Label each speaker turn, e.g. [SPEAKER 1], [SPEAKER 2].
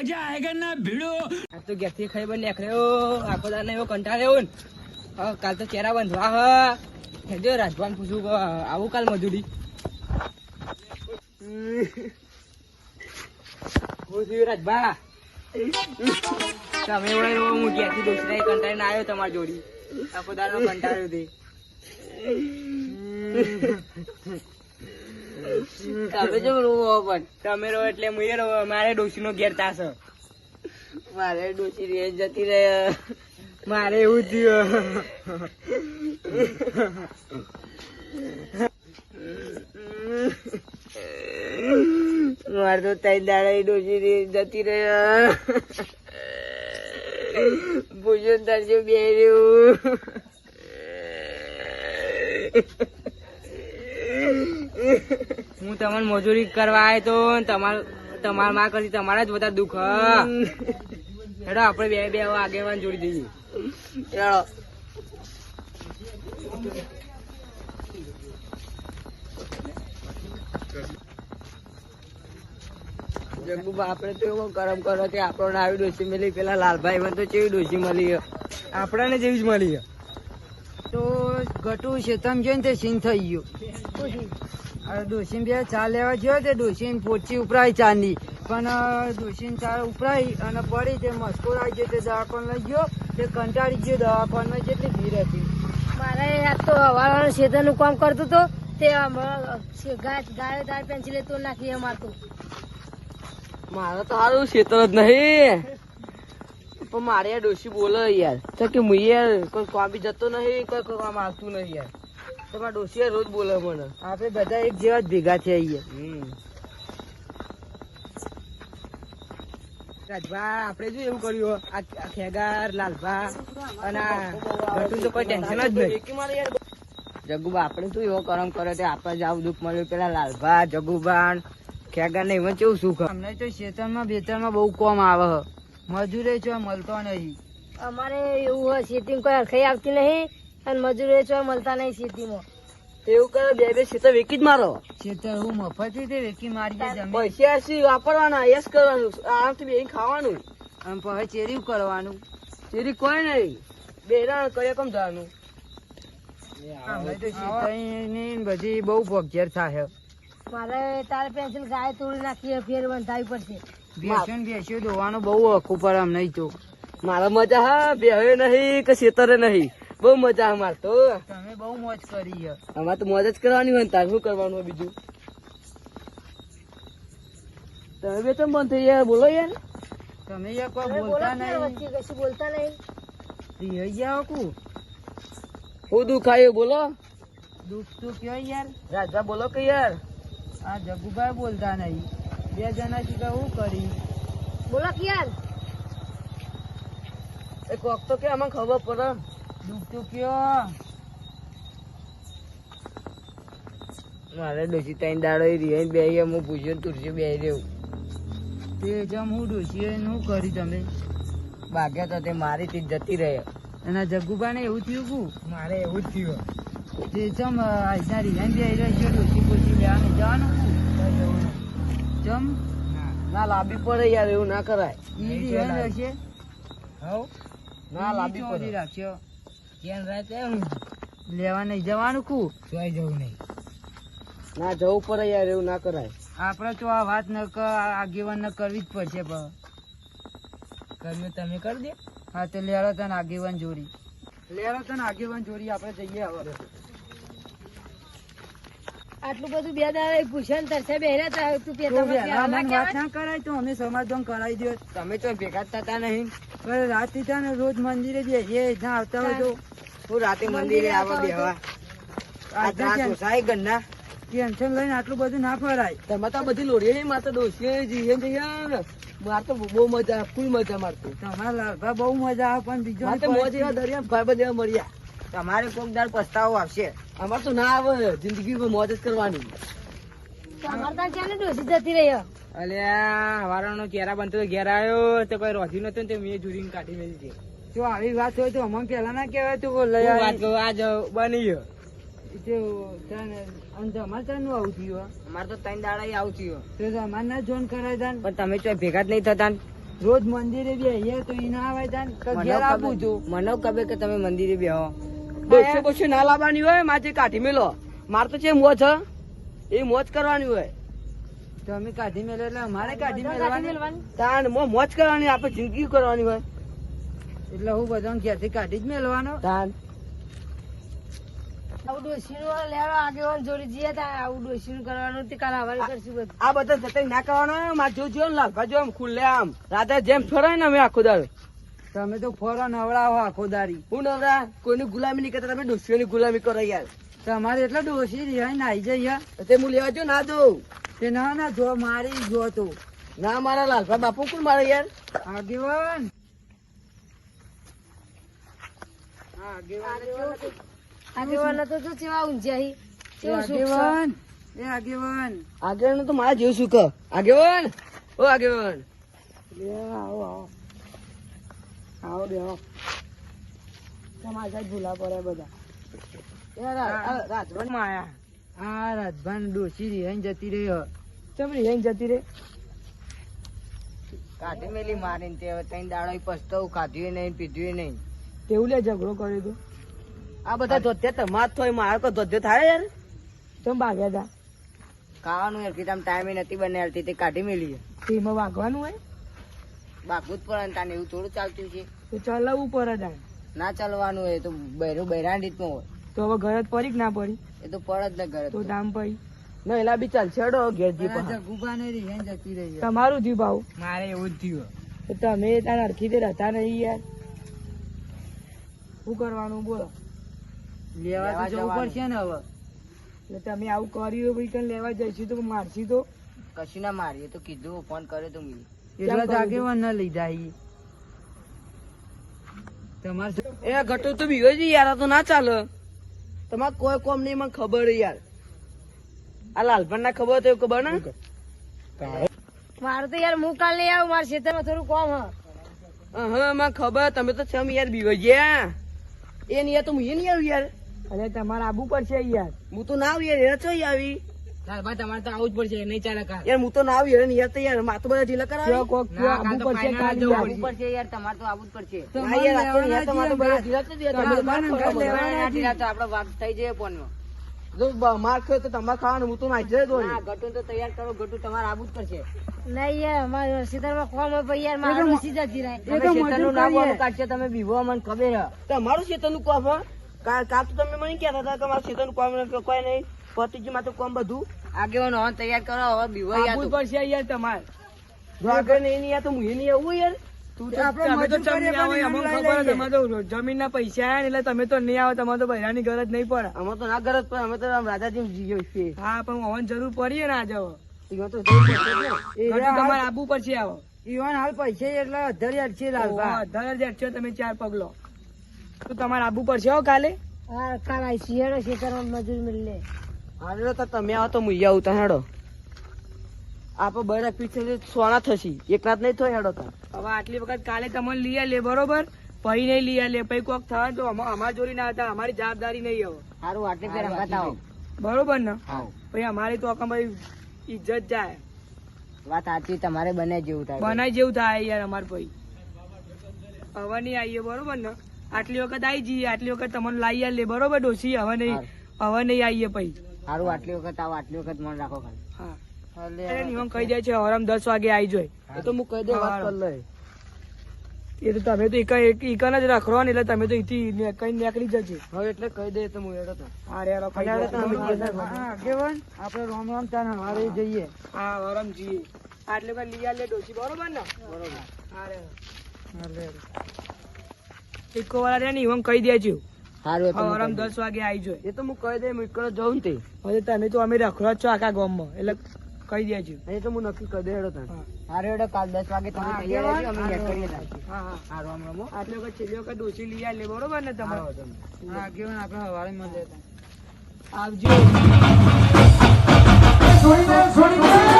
[SPEAKER 1] આ તો ઘેરથી ખાઈ બન નીકળ્યો આખો દાને એવો કંટાળ્યો ને. કાલ તો ચહેરા બંધવા હ. હેજો રાજભાન પૂછું આવું કાલ મજૂરી? થયું રાજભા. તમે વળી હું ઘેરથી દોસરા કંટાળીને આવ્યો તમારી જોડી. આખો દાનો કંટાળ્યો તે. તમે જો રોવો પણ. તમે રો એટલે હું રોવો મારે ડોસી નો ઘેર તાસ. મારે ડોસી રે જતી રહે. મારે એવું થયું. મારે તો તઈ દાડા ડોસી રે જતી રહે. ભોજન તારજો બે રહ્યું. હું તમને મજૂરી કરવા આવ્યો તો તમાર તમારા માં કરતી તમારા જ બધા દુઃખ હેડો આપણે બે બે આગેવાન જોડી દઈએ. હેડો. જગુબા આપણે તો એવો કરમ કરો કે આપણને આવી ડોસી મળી પેલા લાલભાઈ મને તો કેવી ડોસી મળી આપણને જેવી જ મળી
[SPEAKER 2] તો ઘટું છે તમે જોઈને તે સીન થઈ ગયું. ડોસીન બે ચા લેવા ગયો તે ડોસીન પોચી ઉપરાઈ ચાની. પણ ડોસીન ચા ઉપરાઈ અને પડી તે મસ્કો આવી ગયો તે દવાખાન લઈ ગયો તે કંટાળી ગયો દવાખાનમાં જેટલી ભીડ હતી.
[SPEAKER 3] મારે આ તો હવાવાળા શેતરનું કામ કરતો તો તે ગાય દાળ પેન્સિલે તો નાખી મારતું
[SPEAKER 1] મારે તો સારું ક્ષેત્ર જ નહીં. પણ મારે યાર ડોશી બોલે યાર. તો કે હું યાર કોઈ કામ બી જતો નહીં કોઈ કોઈ કામ આવતું નહીં યાર. તો મારા રોજ બોલે મને.
[SPEAKER 2] આપણે બધા એક જેવા જ ભેગા થઈ ગયા
[SPEAKER 1] રાજભા આપણે જો એવું કર્યું? આ ખેગાર લાલભા અને આ તો કોઈ ટેન્શન જ નહીં. જગુબા આપણે શું એવો કરમ કર્યો તે? આપણે જ આવું દુઃખ મળ્યું. પેલા લાલભા જગુબા ખેગાર ને એમાં કેવું સુખ
[SPEAKER 2] અમને તો ખેતરમાં બેતરમાં બહુ કોમ આવે. મજૂરે છો મળતો નહીં.
[SPEAKER 3] અમારે એવું હોય ખેતીમાં કોઈ હરખાઈ આવતી નહીં. અને મજૂરી છો મળતા નહીં ખેતીમાં.
[SPEAKER 1] એવું કરે બે બે ક્ષેત્ર વેકી જ મારો.
[SPEAKER 2] ખેતર હું મફતી તે વેકી મારી
[SPEAKER 1] પૈસા હસી વાપરવાના એસ કરવાનું આરામથી બેસી ખાવાનું.
[SPEAKER 2] અને પછી ચેરી કરવાનું.
[SPEAKER 1] ચેરી કોઈ નહીં. બેરા કર્યો કમ જવાનું
[SPEAKER 2] બધી બહુ ભગજેર થાય.
[SPEAKER 3] મારે તારે પેન્સિલ ગાય તોડી નાખી ફેર બંધાવી પડશે.
[SPEAKER 2] બેસ્યું બેસ્યું ધોવાનું દોવાનું બહુ અખું પડે અમ નહીં તો.
[SPEAKER 1] મારા મજા હા બે નહીં કે ખેતરે નહીં. બહુ મજા અમાર તો.
[SPEAKER 2] તમે બહુ મોજ કરી
[SPEAKER 1] અમાર તો મોજ જ કરવાની હોય ને તાર શું કરવાનું હોય બીજું? તમે બે તો બંધ થઈ ગયા? બોલો યાર.
[SPEAKER 2] તમે યાર કોઈ બોલતા નહીં.
[SPEAKER 3] કશું બોલતા નહીં?
[SPEAKER 2] રિહાઈ જાઓ કુ
[SPEAKER 1] હું દુખાયું બોલો.
[SPEAKER 2] દુઃખ તો કયો યાર?
[SPEAKER 1] રાજા બોલો કે યાર.
[SPEAKER 2] આ જગુભાઈ બોલતા નહીં. બે જણા શીખા હું કરી?
[SPEAKER 3] બોલો કે યાર.
[SPEAKER 1] એ કોક તો કે આમાં ખબર પડે.
[SPEAKER 2] દુઃખ તો કયો?
[SPEAKER 1] મારે ડોસી ત્રણ દાડો રિહાઈ બે હું પૂછ્યું તુરસી બે રહ્યું.
[SPEAKER 2] તે જમ હું ડોશીએ શું કરી તમે?
[SPEAKER 1] ભાગ્યા તો તે મારી થી જતી રહે
[SPEAKER 2] એના જગુભાઈ ને એવું થયું કુ?
[SPEAKER 1] મારે એવું જ થયું.
[SPEAKER 2] તે ચમ આજના રિહાઈ બે રહ્યો છે ડોશી બોશી લેવાનું જવાનું કુ?
[SPEAKER 1] ના. લાંબી પડે યાર એવું ના કરાય.
[SPEAKER 2] એ રિહાઈ રહેશે
[SPEAKER 1] હવ. ના લાંબી પડે.
[SPEAKER 2] રાખ્યો
[SPEAKER 1] ક્યાં રાતે
[SPEAKER 2] લેવા નહીં જવાનું કુ?
[SPEAKER 1] જોઈ જવું નહીં. ના જવું પડે યાર એવું ના કરાય.
[SPEAKER 2] આપણે તો આ વાત ન આગેવાન ન કરવી જ પડશે પણ
[SPEAKER 1] કર્યું તમે કરી દે.
[SPEAKER 2] હા તો લેરો તને આગેવાન જોડી. લેરો તને આગેવાન જોડી આપણે જઈએ હવે.
[SPEAKER 3] આટલું બધું બે દાડા ભૂષણ તરસે બેહ્યા તા તું
[SPEAKER 2] તો
[SPEAKER 3] પેલા
[SPEAKER 2] વહેલા વાત ના કરાય તો અમે સમાધાન કરાવી દો
[SPEAKER 1] તમે તો ભેગા થતા નહીં.
[SPEAKER 2] પણ રાતે થાય ને રોજ મંદિરે બેસીએ ના આવતા હોય તો.
[SPEAKER 1] હું રાતે મંદિરે આવા બેહવા. ત્રાસ
[SPEAKER 2] ટેન- ટેન્શન લઈને આટલું બધું ના ફરાય.
[SPEAKER 1] તમે તો બધી લોડી માતા ડોસીએ જીએ જઈએ માર તો બહુ મજા ફૂલ મજા મારતો.
[SPEAKER 2] તમારા લાલભા બહુ મજા આવે પણ બીજો
[SPEAKER 1] મોજ એવા દરિયા ભાઈ બધા મળ્યા તમારે કોક દાડ પસ્તાવો આવશે. અમારે તો ના આવે જિંદગી મોજ જ કરવાની.
[SPEAKER 3] અમારે ત્યાં ક્યાં ડોસી જતી રહી હે.
[SPEAKER 1] અલ્યા વારાનો ચહેરા બનતો ઘેર આવ્યો તો કોઈ રોધી નતો ને મેં જુરીને કાઢી મેલી
[SPEAKER 2] જો આવી વાત હોય તો અમને પેલા ના કહેવાય તો
[SPEAKER 1] વાત આજ બની ગયો.
[SPEAKER 2] આવું
[SPEAKER 1] આવું તમે તો ભેગા જ નહીં થતા
[SPEAKER 2] રોજ મંદિરે બેહીએ તો ઈ ના આવે
[SPEAKER 4] મને ખબર- મને ખબર કે તમે મંદિરે બેહો.
[SPEAKER 5] બસો બસો ના લાવવાની હોય માથે કાઢી મેલો. માર તો છે મોજ એ મોજ કરવાની હોય.
[SPEAKER 2] તો અમે કાઢી મેળવે એટલે અમારે કાઢી મેળવાની
[SPEAKER 3] મેલવાની.
[SPEAKER 5] તાન મોજ કરવાની આપણે જિંદગી કરવાની હોય.
[SPEAKER 2] એટલે હું બધા ઘેરથી કાઢી જ મેળવાનો
[SPEAKER 5] તાન
[SPEAKER 3] આવું ડોશીનું લેવા આગેવાન જોડે જઈએ તા આવું ડોશીનું કરવાનું તે કાલ હવારે કરશું બધું.
[SPEAKER 5] આ બધા જતા ના કરવાના માર જો જો લાલભા જો આમ ખુલ્લે આમ. રાતે જેમ છોડાય ને અમે આખો દાડો
[SPEAKER 2] તમે તો ફોરો નવડાવો આખો દારી.
[SPEAKER 5] હું નવરા? કોઈની ગુલામી નહીં કરતા તમે ડોસીઓની ગુલામી કરો યાર.
[SPEAKER 2] તમારે એટલા ડોસી રિહાઈ નાઈ જઈએ
[SPEAKER 5] તે હું લેવા જો ના દઉં
[SPEAKER 2] તે ના ના જો મારી જો તો.
[SPEAKER 5] ના મારા લાલભા બાપુ કોણ મારે યાર?
[SPEAKER 2] આગેવાન. આગેવાન
[SPEAKER 3] આગેવાન તો જો ઊંઝાઈ.
[SPEAKER 2] આગેવાન એ આગેવાન.
[SPEAKER 5] આગેવાન તો મારા જેવું શું કહો આગેવાન? ઓ આગેવાન. આવો આવો. આવો બે આવો તમારા સાહેબ ભૂલા પડે બધા. રાજભાનમાં આયા
[SPEAKER 2] આ રાજભાન ડોસી રિહાઈ જતી રહી હ.
[SPEAKER 5] ચમરી હેંગ જતી રે
[SPEAKER 4] કાઢી મેલી મારીને તે હવે ત્રણ દાડો પસ્તવ ખાધ્યું નહીં પીધ્યું નહીં.
[SPEAKER 5] તેવું લે ઝઘડો કર્યો તો? આ બધા ધોધ્યા તમાર થોય મારે તો ધોધ્યો થાય યાર? તમ ભાગ્યા હતા
[SPEAKER 4] ખાવાનું યાર કીધા ટાઈમે નથી બનાવતી તે કાઢી મેલી
[SPEAKER 5] તેમાં વાગવાનું હોય?
[SPEAKER 4] બાકુ પણ તાને એવું થોડું ચાલતું છે.
[SPEAKER 5] તો ચલાવવું પડે તાણ.
[SPEAKER 4] ના ચાલવાનું હોય તો બૈરું બૈરાન રીતનું હોય.
[SPEAKER 5] તો હવે ઘર જ પડી કે ના પડી?
[SPEAKER 4] એ તો પડે જ ને ઘરે
[SPEAKER 5] તો દામ પડી. ના એલા બી ચાલ છેડો ઘેર
[SPEAKER 2] જી પણ ગુબા ને જગુબાને હેન જતી રહી.
[SPEAKER 5] તમારું થયું ભાવ
[SPEAKER 4] મારે એવું જ થયું.
[SPEAKER 5] તો તમે તારા હરખી તે રહેતા નહીં યાર. શું કરવાનું બોલો?
[SPEAKER 2] લેવા તો જવું પડશે ને હવે.
[SPEAKER 5] એટલે તમે આવું કર્યું ભાઈ લેવા જઈશું તો મારશી તો.
[SPEAKER 4] કશું ના મારીએ તો કીધું ફોન કર્યો તો મેં.
[SPEAKER 2] એટલે જ
[SPEAKER 5] કરું
[SPEAKER 2] ના લીધા ઈ તમારે
[SPEAKER 5] એ ઘટો તો બીવો જ યાર તો ના ચાલે. તમારે કોઈ કોમ નહીં મને ખબર યાર. આ લાલપણ ના ખબર તો ખબર ને?
[SPEAKER 3] મારે તો યાર હું કાલ નહીં આવું મારા ખેતરમાં થોડું કોમ હ.
[SPEAKER 5] હા મને ખબર તમે તો છમ યાર બીવો ગયા એ નહીં તો હું એ નહીં આવ્યું યાર. અરે તમારે આવવું પડશે યાર. હું તો ના આવ્યું યાર ચો આવી.
[SPEAKER 4] ભાઈ તમારે તો આવું જ પડશે નહીં ચાલે કા
[SPEAKER 5] યાર હું તો ના આવી યાર યાર તો યાર માતો બધા ઢીલા કરાવી. આવવું પડશે કાલે યાર.
[SPEAKER 4] પડશે. યાર તમારે તો આવવું જ પડશે.
[SPEAKER 5] ના યાર તો યાર તમારે તો બધા ઢીલા જ યાર. તમે તો માર ખાઓ બધા.
[SPEAKER 4] ના ઢીલા તો આપડે વાત થઈ જાય ફોનમાં
[SPEAKER 5] માર ખાયો તો તમારે ખાવાનું હું તો નાખી જાય દોડી.
[SPEAKER 4] તો તૈયાર કરો ગટું તમારે આબુ જ પડશે.
[SPEAKER 3] નહીં યાર અમારા ખેતરમાં કોમ હોય યાર મારું જતી રહે
[SPEAKER 4] તમે ના કાઢશે બીવો મને ખબર
[SPEAKER 5] તમારું ખેતરનું કોમ હે? કા કા તો તમે મને કહેતા હતા કે મારું ખેતરનું કોમ કોઈ નહીં. પતિજી માં તો કોમ બધું.
[SPEAKER 4] આગેવાનો હોન તૈયાર કરો હવે બીવો યાર તો.
[SPEAKER 5] પડશે યાર તમારે. જો આગળ નહીં યાર. તો હું એ નહીં આવું યાર તો જમીનના પૈસા આયા એટલે તમે તો નહીં આવો તમારે તો બૈરાની ગરજ નહીં પડે. અમે તો ના ગરજ પડે અમે તો આમ રાજાજી જીવીએ છીએ. હા પણ હોવાની જરૂર પડીએ ને આજે પડશે ને. તમારે આવવું પડશે આવો
[SPEAKER 2] ઈવન હાલ પૈસે એટલે અધર છે લાલભા
[SPEAKER 5] દસ હજાર છે તમે ચાર પગલો. તો તમારે આબુ પડશે હો કાલે?
[SPEAKER 3] હા કાલ હેડો ખેતરમાં મજૂર મિલે.
[SPEAKER 5] હાલો તો તમે આવો તો મુઈ ઉતા હેડો. આપો બરાક પીછે સોના થશી. એક રાત નહીં થાય હેડો તા. હવે આટલી વખત કાલે તમને લઈ લે બરોબર? પહી નહીં લઈ લે પછી કોક થાય તો અમાર અમારી જોડી ના હતા અમારી જવાબદારી નહીં હવે.
[SPEAKER 4] સારું આટલી ફેર બતાવો
[SPEAKER 5] બરોબર ને? પછી અમારી તો અમારી ઇજ્જત જાય.
[SPEAKER 4] વાત સાચી તમારે બને જેવું થાય.
[SPEAKER 5] બનાય જેવું થાય યાર અમાર ભાઈ હવે નહીં આવીએ બરોબર ને? આટલી વખત આવી જઈએ આટલી વખત તમને લાવી લે બરોબર ડોસી હવે નહીં હવે નહીં આવીએ પછી.
[SPEAKER 4] હારું આટલી વખત આવો આટલી વખત મન રાખો ખાલી.
[SPEAKER 5] અરે નિયમ કહી જાય છે હરામ દસ વાગે આવી જાય. એ તો હું કહી દે વાત કર લે એ તો તમે તો એક એક એકન જ રાખરો ને એટલે તમે તો ઈથી કઈ નીકળી જશે હવે એટલે કહી દે તો હું એડો તો. હા રે રો
[SPEAKER 2] હા, આગેવાન આપણે રોમ રોમ તાન હવારે જઈએ.
[SPEAKER 5] હા હરામ જી આટલે કઈ લઈ લે ડોસી બરોબર ને? બરોબર. હા રે
[SPEAKER 2] હાલે.
[SPEAKER 5] ઇકો વાળા રે ને ઈવન કહી દેજો.
[SPEAKER 4] હારું એ તો હું
[SPEAKER 5] દસ વાગે આવી જાય. એ તો હું કહી દે ઇકો જઉં ને તે. હવે તમે તો અમે રખડો જ છો આખા ગામમાં એટલે કહી દેજો એ તો હું નક્કી કરી દેડો હેડો
[SPEAKER 4] હારે હેડો કાલ દસ વાગે તમે તૈયાર રહેજો અમે કરીએ
[SPEAKER 5] હા હા.
[SPEAKER 4] હા રામ રામો.
[SPEAKER 5] આટલે વખત છેલ્લી વખત ડોસી લઈ લે બરોબર ને તમારે?
[SPEAKER 2] હા આપણે હવારે
[SPEAKER 5] આવજો.
[SPEAKER 6] છોડી દે છોડી દે